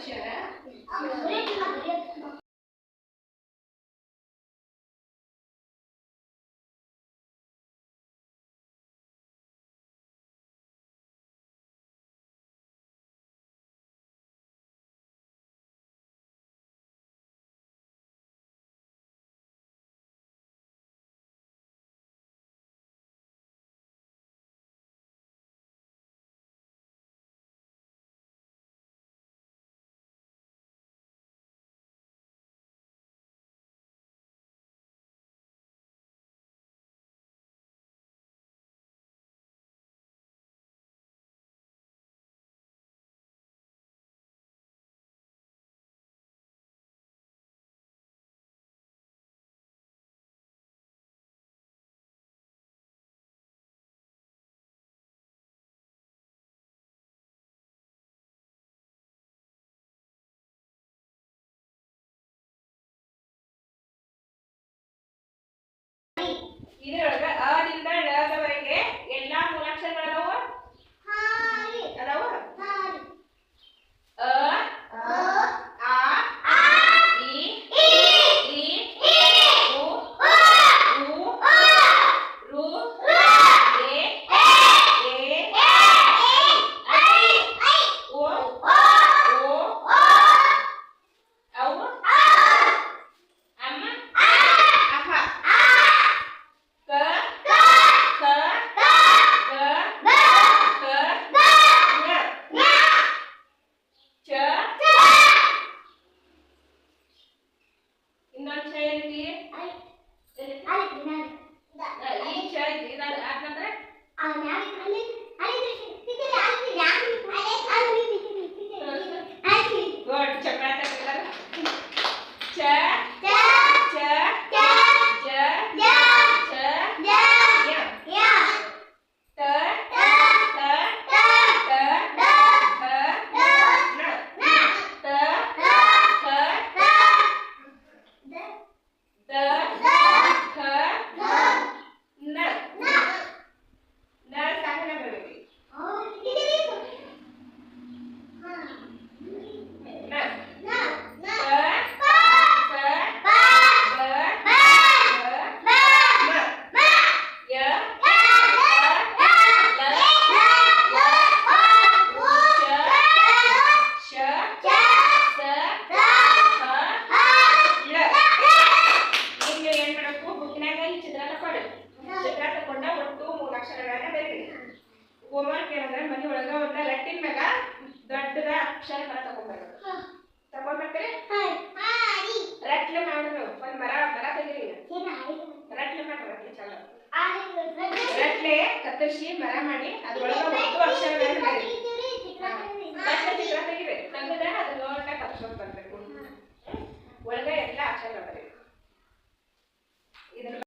şere. Tá? Homework ಏನಂದ್ರೆ ಮನೆ ಒಳಗ ಒಂದ ಲಟ್ಟಿನ ಮ್ಯಾಗ ದೊಡ್ಡದ ಅಕ್ಷರ ಅಕ್ಷರಗಳ ತಗೊಂಡ್ಬರ್ಬೇಕು ತಗೊಂಡ್ಬರ್ತೀರಿ ರಟ್ಲು ಮಾಡಿದ್ರು ಒಂದ್ ಮರ ಮರ ತೆಗೀರಿ ರಟ್ಲು ಮಾಡಿ ಚಲೋ. ರಟ್ಲೆ. ಕತ್ತರಿಸಿ ಮರ ಮಾಡಿ ಅದ್ರೊಳಗ ಒಂದು ಅಕ್ಷರಗಳನ್ನ ಚಿತ್ರ ತೆಗಿಬೇಕು ತಂದ್ರೆ ಅದು ನೋಡ್ತಾ ಕತ್ರಿಸ್ಕೊಂಡ್ ಬರ್ಬೇಕು. ಒಳಗ ಎಲ್ಲ ಬರ್ಬೇಕು